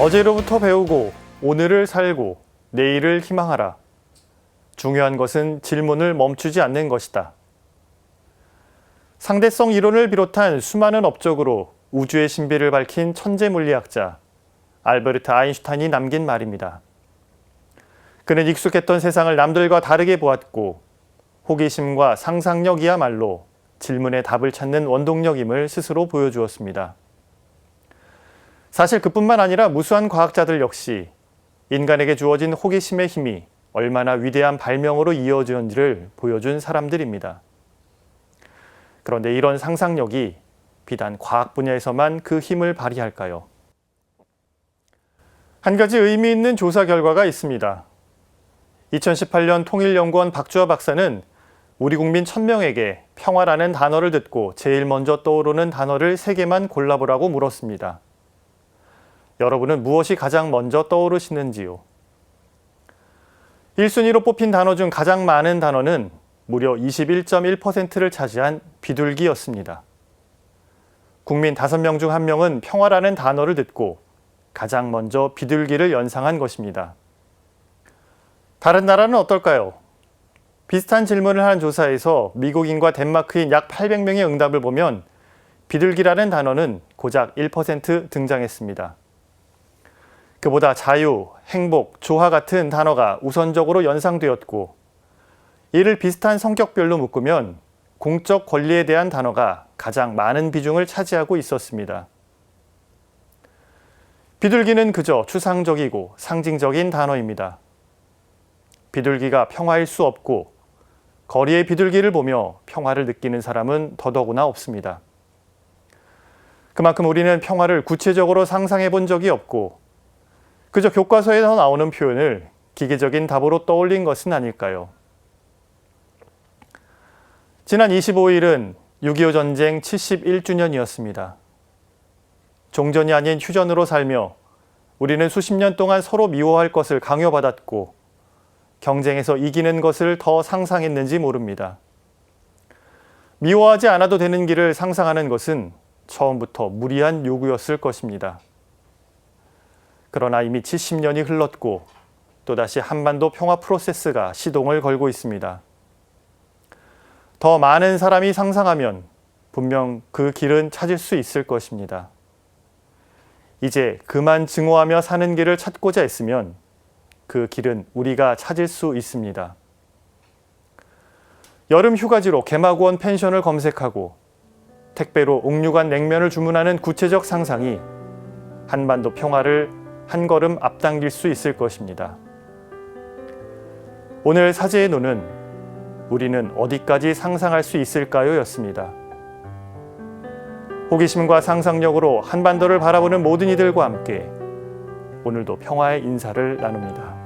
어제로부터 배우고 오늘을 살고 내일을 희망하라. 중요한 것은 질문을 멈추지 않는 것이다. 상대성 이론을 비롯한 수많은 업적으로 우주의 신비를 밝힌 천재 물리학자 알베르트 아인슈타인이 남긴 말입니다. 그는 익숙했던 세상을 남들과 다르게 보았고 호기심과 상상력이야말로 질문의 답을 찾는 원동력임을 스스로 보여주었습니다. 사실 그뿐만 아니라 무수한 과학자들 역시 인간에게 주어진 호기심의 힘이 얼마나 위대한 발명으로 이어지는지를 보여준 사람들입니다. 그런데 이런 상상력이 비단 과학 분야에서만 그 힘을 발휘할까요? 한 가지 의미 있는 조사 결과가 있습니다. 2018년 통일연구원 박주화 박사는 우리 국민 1000명에게 평화라는 단어를 듣고 제일 먼저 떠오르는 단어를 3개만 골라보라고 물었습니다. 여러분은 무엇이 가장 먼저 떠오르시는지요? 1순위로 뽑힌 단어 중 가장 많은 단어는 무려 21.1%를 차지한 비둘기였습니다. 국민 5명 중 1명은 평화라는 단어를 듣고 가장 먼저 비둘기를 연상한 것입니다. 다른 나라는 어떨까요? 비슷한 질문을 한 조사에서 미국인과 덴마크인 약 800명의 응답을 보면 비둘기라는 단어는 고작 1% 등장했습니다. 그보다 자유, 행복, 조화 같은 단어가 우선적으로 연상되었고 이를 비슷한 성격별로 묶으면 공적 권리에 대한 단어가 가장 많은 비중을 차지하고 있었습니다. 비둘기는 그저 추상적이고 상징적인 단어입니다. 비둘기가 평화일 수 없고 거리의 비둘기를 보며 평화를 느끼는 사람은 더더구나 없습니다. 그만큼 우리는 평화를 구체적으로 상상해 본 적이 없고 그저 교과서에서 나오는 표현을 기계적인 답으로 떠올린 것은 아닐까요? 지난 25일은 6.25 전쟁 71주년이었습니다. 종전이 아닌 휴전으로 살며 우리는 수십 년 동안 서로 미워할 것을 강요받았고 경쟁에서 이기는 것을 더 상상했는지 모릅니다. 미워하지 않아도 되는 길을 상상하는 것은 처음부터 무리한 요구였을 것입니다. 그러나 이미 70년이 흘렀고 또다시 한반도 평화 프로세스가 시동을 걸고 있습니다. 더 많은 사람이 상상하면 분명 그 길은 찾을 수 있을 것입니다. 이제 그만 증오하며 사는 길을 찾고자 했으면 그 길은 우리가 찾을 수 있습니다. 여름 휴가지로 개마고원 펜션을 검색하고 택배로 옥류관 냉면을 주문하는 구체적 상상이 한반도 평화를 한 걸음 앞당길 수 있을 것입니다. 오늘 사제의 눈은 우리는 어디까지 상상할 수 있을까요? 였습니다. 호기심과 상상력으로 한반도를 바라보는 모든 이들과 함께 오늘도 평화의 인사를 나눕니다.